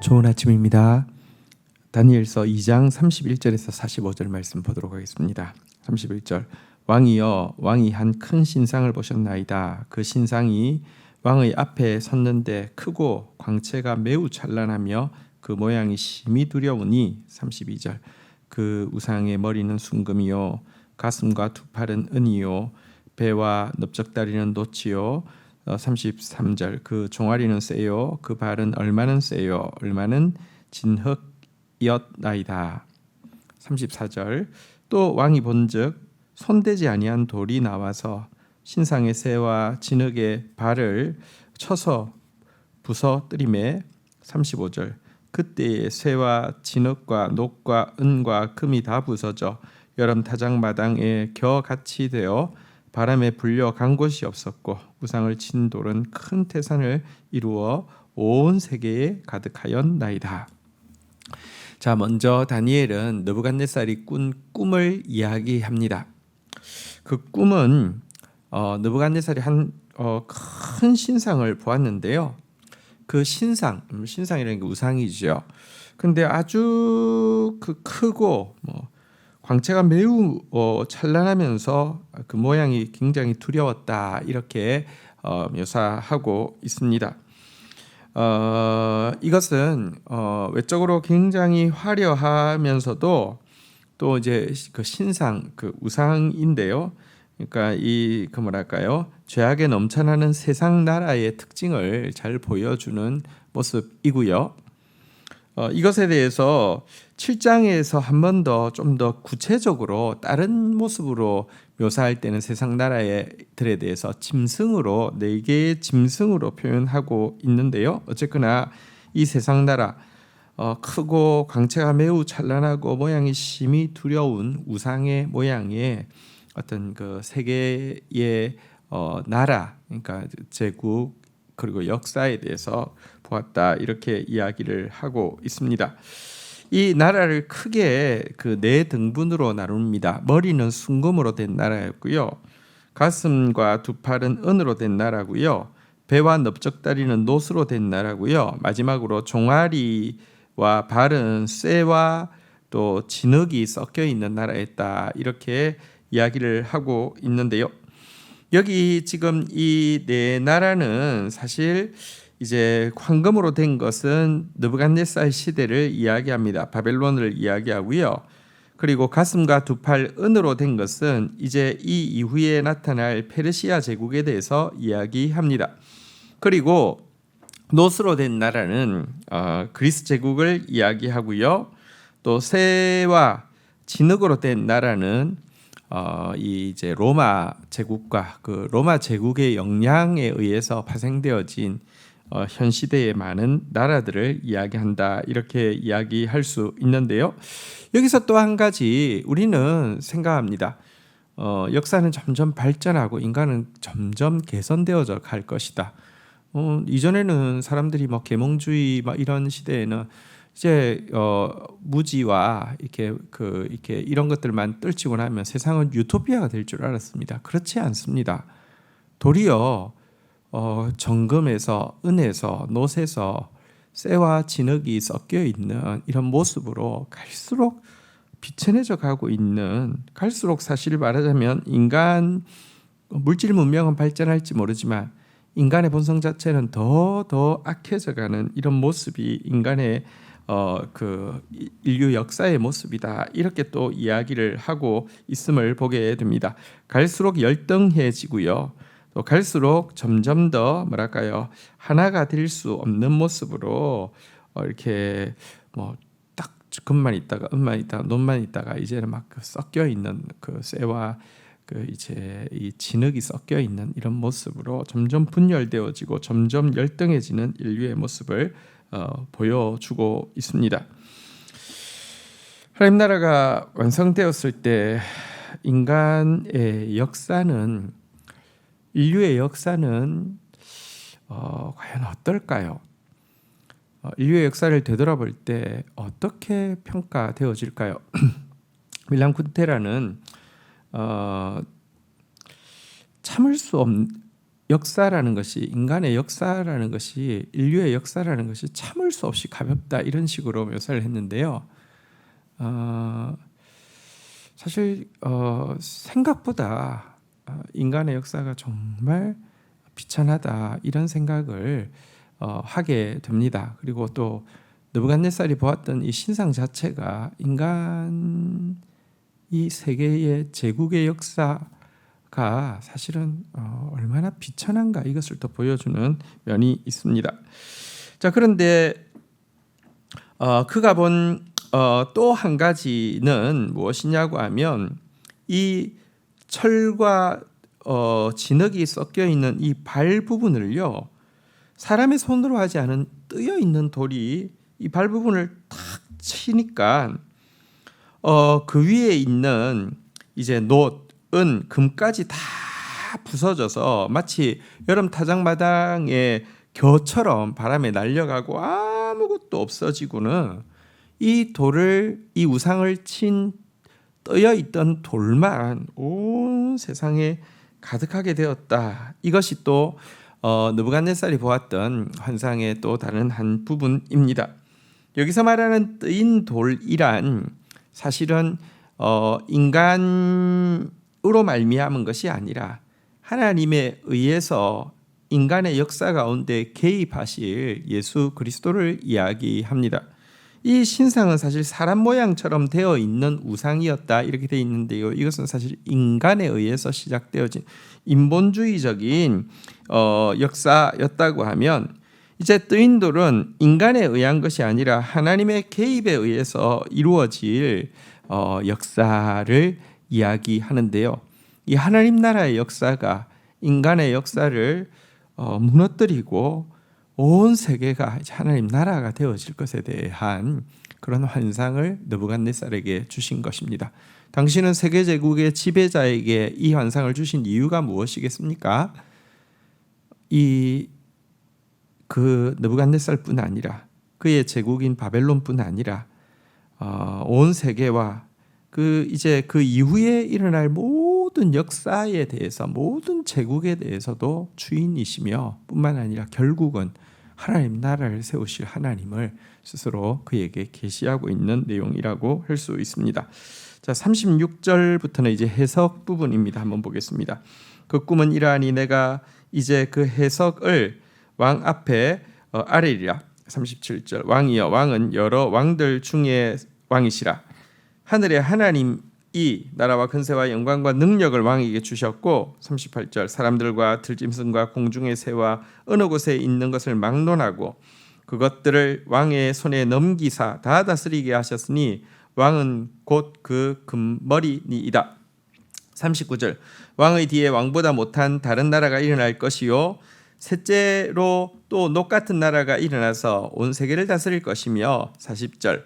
좋은 아침입니다. 다니엘서 2장 31절에서 45절 말씀 보도록 하겠습니다. 31절 왕이여 왕이 한 큰 신상을 보셨나이다. 그 신상이 왕의 앞에 섰는데 크고 광채가 매우 찬란하며 그 모양이 심히 두려우니 32절 그 우상의 머리는 순금이요 가슴과 두 팔은 은이요 배와 넓적다리는 노치요 어, 33절. 그 종아리는 세요. 그 발은 얼마는 세요. 얼마는 진흙이었나이다. 34절. 또 왕이 본즉 손대지 아니한 돌이 나와서 신상의 새와 진흙의 발을 쳐서 부서뜨림에 35절. 그때의 새와 진흙과 녹과 은과 금이 다 부서져 여름 타작마당에 겨같이 되어 바람에 불려 간 곳이 없었고 우상을 친 돌은 큰 태산을 이루어 온 세계에 가득하였나이다. 자, 먼저 다니엘은 느부갓네살이 꾼 꿈을 이야기합니다. 그 꿈은 어, 느부갓네살이 한큰 어, 신상을 보았는데요. 그 신상, 음, 신상이라는 게 우상이죠. 근데 아주 그 크고 뭐 광채가 매우 어, 찬란하면서 그 모양이 굉장히 두려웠다 이렇게 어, 묘사하고 있습니다. 어, 이것은 어, 외적으로 굉장히 화려하면서도 또 이제 그 신상 그 우상인데요. 그러니까 이 그 뭐랄까요 죄악에 넘쳐나는 세상 나라의 특징을 잘 보여주는 모습이고요. 어, 이것에 대해서 7장에서 한 번 더 좀 더 구체적으로 다른 모습으로 묘사할 때는 세상 나라들에 대해서 짐승으로 네 개의 짐승으로 표현하고 있는데요. 어쨌거나 이 세상 나라 어, 크고 광채가 매우 찬란하고 모양이 심히 두려운 우상의 모양의 어떤 그 세계의 어, 나라 그러니까 제국 그리고 역사에 대해서 보았다 이렇게 이야기를 하고 있습니다. 이 나라를 크게 그 네 등분으로 나눕니다. 머리는 순금으로 된 나라였고요. 가슴과 두 팔은 은으로 된 나라고요. 배와 넓적다리는 노스로 된 나라고요. 마지막으로 종아리와 발은 쇠와 또 진흙이 섞여 있는 나라였다. 이렇게 이야기를 하고 있는데요. 여기 지금 이 네 나라는 사실 이제 황금으로 된 것은 느부갓네살 시대를 이야기합니다. 바벨론을 이야기하고요. 그리고 가슴과 두 팔 은으로 된 것은 이제 이 이후에 나타날 페르시아 제국에 대해서 이야기합니다. 그리고 노스로 된 나라는 어, 그리스 제국을 이야기하고요. 또 새와 진흙으로 된 나라는 어, 이 이제 로마 제국과 그 로마 제국의 영향에 의해서 파생되어진 어, 현 시대의 많은 나라들을 이야기한다 이렇게 이야기할 수 있는데요. 여기서 또 한 가지 우리는 생각합니다. 어, 역사는 점점 발전하고 인간은 점점 개선되어져 갈 것이다. 어, 이전에는 사람들이 뭐 계몽주의 막 이런 시대에는 이제 어, 무지와 이렇게 그 이렇게 이런 것들만 떨치고 나면 세상은 유토피아가 될 줄 알았습니다. 그렇지 않습니다. 도리어 어, 정금에서 은에서 노세서 쇠와 진흙이 섞여 있는 이런 모습으로 갈수록 비천해져 가고 있는 갈수록 사실 말하자면 인간 물질 문명은 발전할지 모르지만 인간의 본성 자체는 더더 악해져 가는 이런 모습이 인간의 어 그 인류 역사의 모습이다 이렇게 또 이야기를 하고 있음을 보게 됩니다. 갈수록 열등해지고요. 또 갈수록 점점 더 뭐랄까요 하나가 될 수 없는 모습으로 어 이렇게 뭐 딱 금만 있다가 은만 있다가 논만 있다가 이제는 막 그 섞여 있는 그 쇠와 그 이제 이 진흙이 섞여 있는 이런 모습으로 점점 분열되어지고 점점 열등해지는 인류의 모습을 어, 보여주고 있습니다. 하나님 나라가 완성되었을 때 인간의 역사는 인류의 역사는 어, 과연 어떨까요? 어, 인류의 역사를 되돌아볼 때 어떻게 평가되어질까요? 밀란 쿤테라는 어, 참을 수 없, 역사라는 것이 인간의 역사라는 것이 인류의 역사라는 것이 참을 수 없이 가볍다 이런 식으로 묘사를 했는데요. 어, 사실 어, 생각보다 어, 인간의 역사가 정말 비천하다 이런 생각을 어, 하게 됩니다. 그리고 또 느부갓네살이 보았던 이 신상 자체가 인간 이 세계의 제국의 역사 가 사실은 어, 얼마나 비천한가 이것을 또 보여주는 면이 있습니다. 자 그런데 어, 그가 본 또 한 가지는 무엇이냐고 하면 이 철과 어, 진흙이 섞여 있는 이 발 부분을요 사람의 손으로 하지 않은 뜨여 있는 돌이 이 발 부분을 탁 치니까 어, 그 위에 있는 이제 노, 은, 금까지 다 부서져서 마치 여름 타작마당의 겨처럼 바람에 날려가고 아무것도 없어지고는 이 돌을 이 우상을 친 떠여 있던 돌만 온 세상에 가득하게 되었다. 이것이 또 어, 느부갓네살이 보았던 환상의 또 다른 한 부분입니다. 여기서 말하는 뜨인 돌이란 사실은 어, 인간 으로 말미암은 것이 아니라 하나님에 의해서 인간의 역사 가운데 개입하실 예수 그리스도를 이야기합니다. 이 신상은 사실 사람 모양처럼 되어 있는 우상이었다 이렇게 되어 있는데요. 이것은 사실 인간에 의해서 시작되어진 인본주의적인 어, 역사였다고 하면 이제 뜨인 돌은 인간에 의한 것이 아니라 하나님의 개입에 의해서 이루어질 어, 역사를 이야기하는데요. 이 하나님 나라의 역사가 인간의 역사를 어, 무너뜨리고 온 세계가 하나님 나라가 되어질 것에 대한 그런 환상을 느부갓네살에게 주신 것입니다. 당신은 세계 제국의 지배자에게 이 환상을 주신 이유가 무엇이겠습니까? 이 그 느부갓네살뿐 아니라 그의 제국인 바벨론뿐 아니라 어, 온 세계와 그 이제 그 이후에 일어날 모든 역사에 대해서 모든 제국에 대해서도 주인이시며 뿐만 아니라 결국은 하나님 나라를 세우실 하나님을 스스로 그에게 계시하고 있는 내용이라고 할 수 있습니다. 자, 36절부터는 이제 해석 부분입니다. 한번 보겠습니다. 그 꿈은 이러하니 내가 이제 그 해석을 왕 앞에 어, 아뢰리라. 37절 왕이여 왕은 여러 왕들 중에 왕이시라. 하늘의 하나님 이 나라와 근세와 영광과 능력을 왕에게 주셨고 38절 사람들과 들짐승과 공중의 새와 어느 곳에 있는 것을 막론하고 그것들을 왕의 손에 넘기사 다 다스리게 하셨으니 왕은 곧 그 금머리니이다. 39절 왕의 뒤에 왕보다 못한 다른 나라가 일어날 것이요 셋째로 또 녹 같은 나라가 일어나서 온 세계를 다스릴 것이며 40절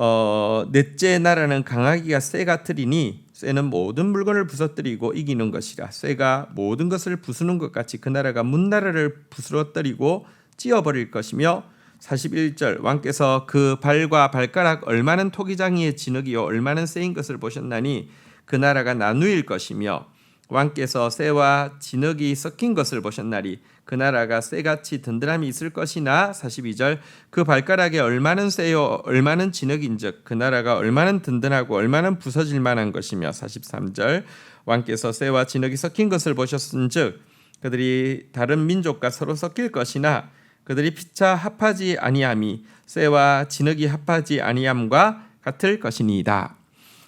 어, 넷째 나라는 강하기가 쇠 같으리니 쇠는 모든 물건을 부서뜨리고 이기는 것이라. 쇠가 모든 것을 부수는 것 같이 그 나라가 문 나라를 부스러뜨리고 찧어버릴 것이며 41절 왕께서 그 발과 발가락 얼마는 토기장이의 진흙이요 얼마는 쇠인 것을 보셨나니 그 나라가 나누일 것이며 왕께서 쇠와 진흙이 섞인 것을 보셨나리 그 나라가 쇠같이 든든함이 있을 것이나 42절 그 발가락에 얼마는 쇠요 얼마는 진흙인즉 그 나라가 얼마는 든든하고 얼마는 부서질 만한 것이며 43절 왕께서 쇠와 진흙이 섞인 것을 보셨은즉 그들이 다른 민족과 서로 섞일 것이나 그들이 피차 합하지 아니함이 쇠와 진흙이 합하지 아니함과 같을 것이니이다.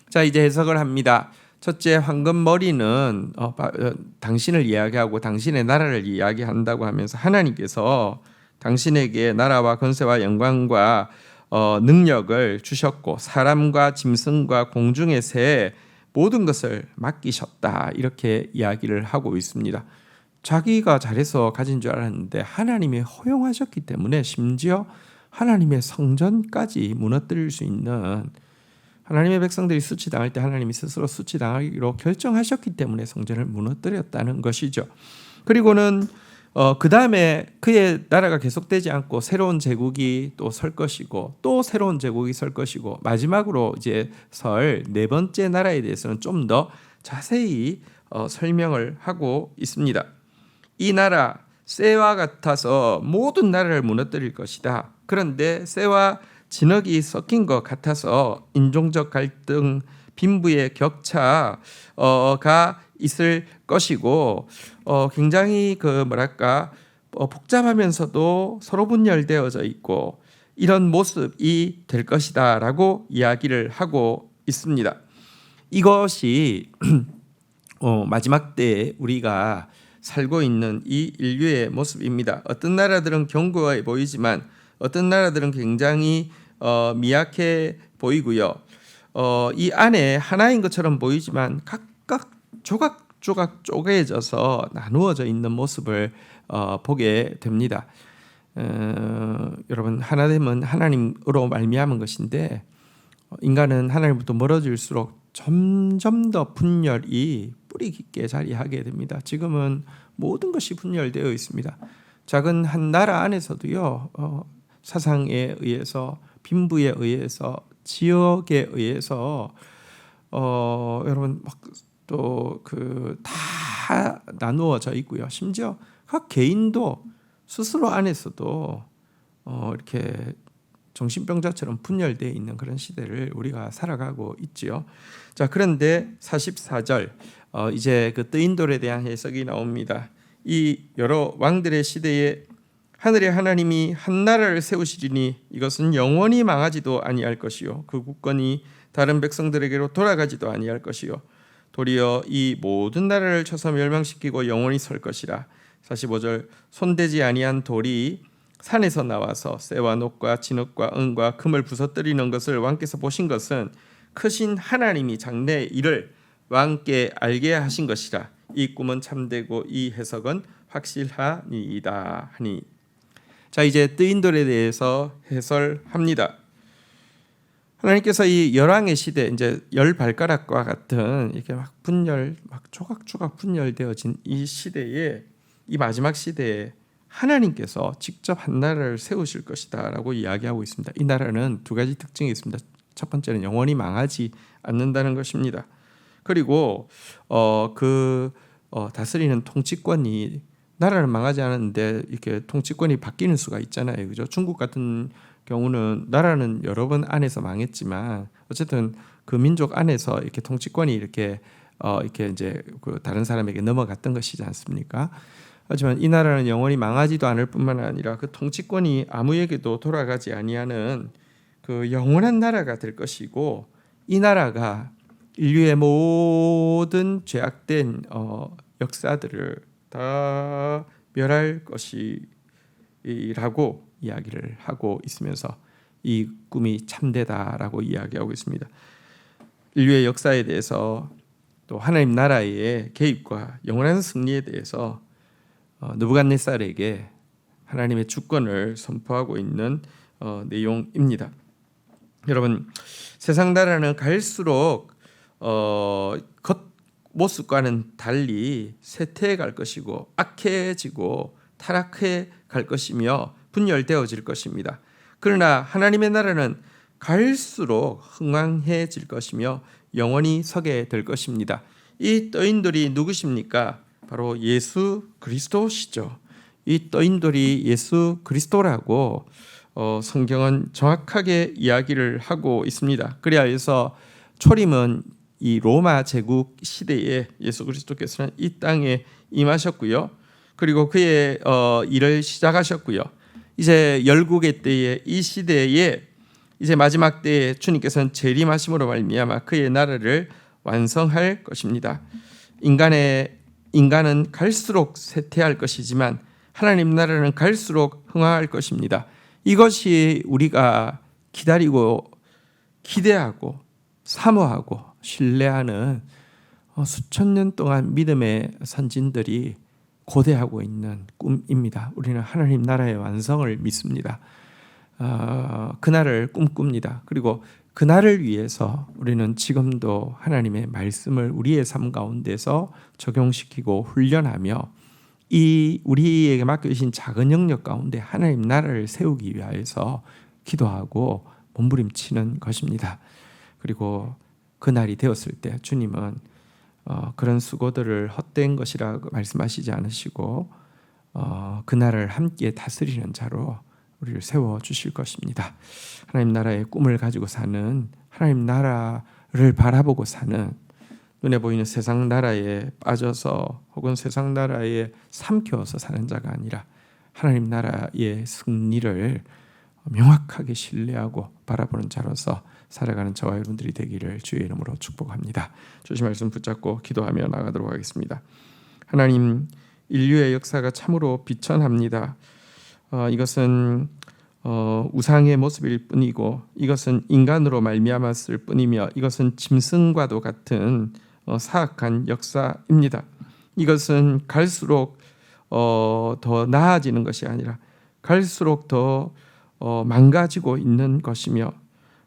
자 이제 해석을 합니다. 첫째 황금 머리는 어, 어, 당신을 이야기하고 당신의 나라를 이야기한다고 하면서 하나님께서 당신에게 나라와 권세와 영광과 어, 능력을 주셨고 사람과 짐승과 공중의 새 모든 것을 맡기셨다 이렇게 이야기를 하고 있습니다. 자기가 잘해서 가진 줄 알았는데 하나님이 허용하셨기 때문에 심지어 하나님의 성전까지 무너뜨릴 수 있는 하나님의 백성들이 수치당할 때 하나님이 스스로 수치당하기로 결정하셨기 때문에 성전을 무너뜨렸다는 것이죠. 그리고는 어, 그 다음에 그의 나라가 계속되지 않고 새로운 제국이 또 설 것이고 또 새로운 제국이 설 것이고 마지막으로 이제 설 네 번째 나라에 대해서는 좀 더 자세히 어, 설명을 하고 있습니다. 이 나라 쇠와 같아서 모든 나라를 무너뜨릴 것이다. 그런데 쇠와 진흙이 섞인 것 같아서 인종적 갈등, 빈부의 격차가 있을 것이고 어, 굉장히 그 뭐랄까 어, 복잡하면서도 서로 분열되어져 있고 이런 모습이 될 것이다라고 이야기를 하고 있습니다. 이것이 어, 마지막 때에 우리가 살고 있는 이 인류의 모습입니다. 어떤 나라들은 견고해 보이지만 어떤 나라들은 굉장히 어, 미약해 보이고요. 어, 이 안에 하나인 것처럼 보이지만 각각 조각조각 쪼개져서 나누어져 있는 모습을 어, 보게 됩니다. 어, 여러분 하나됨은 하나님으로 말미암은 것인데 어, 인간은 하나님부터 멀어질수록 점점 더 분열이 뿌리 깊게 자리하게 됩니다. 지금은 모든 것이 분열되어 있습니다. 작은 한 나라 안에서도요 어, 사상에 의해서 빈부에 의해서 지역에 의해서 어, 여러분 또 그 다 나누어져 있고요. 심지어 각 개인도 스스로 안에서도 어, 이렇게 정신병자처럼 분열되어 있는 그런 시대를 우리가 살아가고 있지요. 자, 그런데 44절 어, 이제 그 뜨인돌에 대한 해석이 나옵니다. 이 여러 왕들의 시대에 하늘의 하나님이 한 나라를 세우시리니 이것은 영원히 망하지도 아니할 것이요. 그 국권이 다른 백성들에게로 돌아가지도 아니할 것이요. 도리어 이 모든 나라를 쳐서 멸망시키고 영원히 설 것이라. 45절 손대지 아니한 돌이 산에서 나와서 쇠와 녹과 진흙과 은과 금을 부서뜨리는 것을 왕께서 보신 것은 크신 하나님이 장래 일을 왕께 알게 하신 것이라. 이 꿈은 참되고 이 해석은 확실하니이다 하니 자 이제 뜨인돌에 대해서 해설합니다. 하나님께서 이 열왕의 시대 이제 열 발가락과 같은 이렇게 막 분열 막 조각조각 분열되어진 이 시대에 이 마지막 시대에 하나님께서 직접 한 나라를 세우실 것이다라고 이야기하고 있습니다. 이 나라는 두 가지 특징이 있습니다. 첫 번째는 영원히 망하지 않는다는 것입니다. 그리고 어 그 어, 다스리는 통치권이 나라는 망하지 않았는데 이렇게 통치권이 바뀌는 수가 있잖아요. 그죠? 중국 같은 경우는 나라는 여러 번 안에서 망했지만 어쨌든 그 민족 안에서 이렇게 통치권이 이렇게 어 이렇게 이제 그 다른 사람에게 넘어갔던 것이지 않습니까? 하지만 이 나라는 영원히 망하지도 않을 뿐만 아니라 그 통치권이 아무에게도 돌아가지 아니하는 그 영원한 나라가 될 것이고 이 나라가 인류의 모든 죄악된 어 역사들을 다 멸할 것이라고 이야기를 하고 있으면서 이 꿈이 참되다라고 이야기하고 있습니다. 인류의 역사에 대해서 또 하나님 나라의 개입과 영원한 승리에 대해서 어, 느부갓네살에게 하나님의 주권을 선포하고 있는 어, 내용입니다. 여러분 세상 나라는 갈수록 어, 겉 모습과는 달리 쇠퇴해 갈 것이고 악해지고 타락해 갈 것이며 분열되어질 것입니다. 그러나 하나님의 나라는 갈수록 흥왕해질 것이며 영원히 서게 될 것입니다. 이 떠인들이 누구십니까? 바로 예수 그리스도시죠. 이 떠인들이 예수 그리스도라고 어, 성경은 정확하게 이야기를 하고 있습니다. 그리하여서 초림은 이 로마 제국 시대에 예수 그리스도께서는 이 땅에 임하셨고요. 그리고 그의 어, 일을 시작하셨고요. 이제 열국의 때에 이 시대에 이제 마지막 때에 주님께서는 재림하심으로 말미암아 그의 나라를 완성할 것입니다. 인간의 인간은 갈수록 쇠퇴할 것이지만 하나님 나라는 갈수록 흥황할 것입니다. 이것이 우리가 기다리고 기대하고 사모하고 신뢰하는 어, 수천 년 동안 믿음의 선진들이 고대하고 있는 꿈입니다. 우리는 하나님 나라의 완성을 믿습니다. 어, 그날을 꿈꿉니다. 그리고 그날을 위해서 우리는 지금도 하나님의 말씀을 우리의 삶 가운데서 적용시키고 훈련하며 이 우리에게 맡겨주신 작은 영역 가운데 하나님 나라를 세우기 위하여서 기도하고 몸부림치는 것입니다. 그리고 그 날이 되었을 때 주님은 어, 그런 수고들을 헛된 것이라 말씀하시지 않으시고 어, 그 나라를 함께 다스리는 자로 우리를 세워 주실 것입니다. 하나님 나라의 꿈을 가지고 사는 하나님 나라를 바라보고 사는 눈에 보이는 세상 나라에 빠져서 혹은 세상 나라에 삼켜서 사는 자가 아니라 하나님 나라의 승리를 명확하게 신뢰하고 바라보는 자로서 살아가는 저와 여러분들이 되기를 주의 이름으로 축복합니다. 주신 말씀 붙잡고 기도하며 나가도록 하겠습니다. 하나님 인류의 역사가 참으로 비천합니다. 어, 이것은 어, 우상의 모습일 뿐이고 이것은 인간으로 말미암았을 뿐이며 이것은 짐승과도 같은 어, 사악한 역사입니다. 이것은 갈수록 어, 더 나아지는 것이 아니라 갈수록 더 어, 망가지고 있는 것이며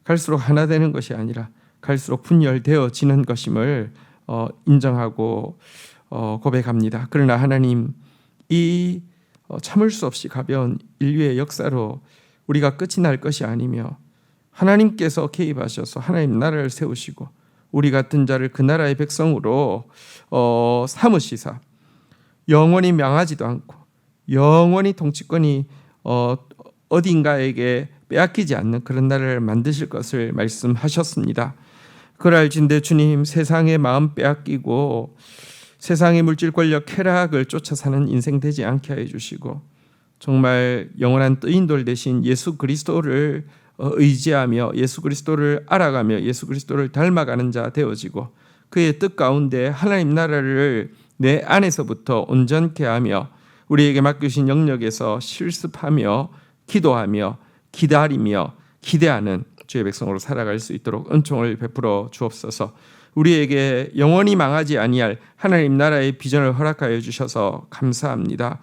갈수록 하나 되는 것이 아니라 갈수록 분열되어지는 것임을 어, 인정하고 어, 고백합니다. 그러나 하나님 이 어, 참을 수 없이 가벼운 인류의 역사로 우리가 끝이 날 것이 아니며 하나님께서 개입하셔서 하나님 나라를 세우시고 우리 같은 자를 그 나라의 백성으로 어, 삼으시사 영원히 명하지도 않고 영원히 통치권이 어, 어딘가에게 빼앗기지 않는 그런 나라를 만드실 것을 말씀하셨습니다. 그걸 알진데 주님 세상의 마음 빼앗기고 세상의 물질 권력 쾌락을 쫓아 사는 인생 되지 않게 해 주시고 정말 영원한 뜨인돌 대신 예수 그리스도를 어, 의지하며 예수 그리스도를 알아가며 예수 그리스도를 닮아가는 자 되어지고 그의 뜻 가운데 하나님 나라를 내 안에서부터 온전케 하며 우리에게 맡기신 영역에서 실습하며 기도하며 기다리며 기대하는 주의 백성으로 살아갈 수 있도록 은총을 베풀어 주옵소서. 우리에게 영원히 망하지 아니할 하나님 나라의 비전을 허락하여 주셔서 감사합니다.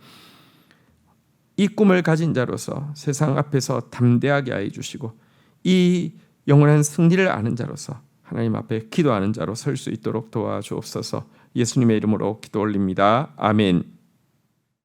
이 꿈을 가진 자로서 세상 앞에서 담대하게 하여 주시고 이 영원한 승리를 아는 자로서 하나님 앞에 기도하는 자로 설 수 있도록 도와주옵소서. 예수님의 이름으로 기도 올립니다. 아멘.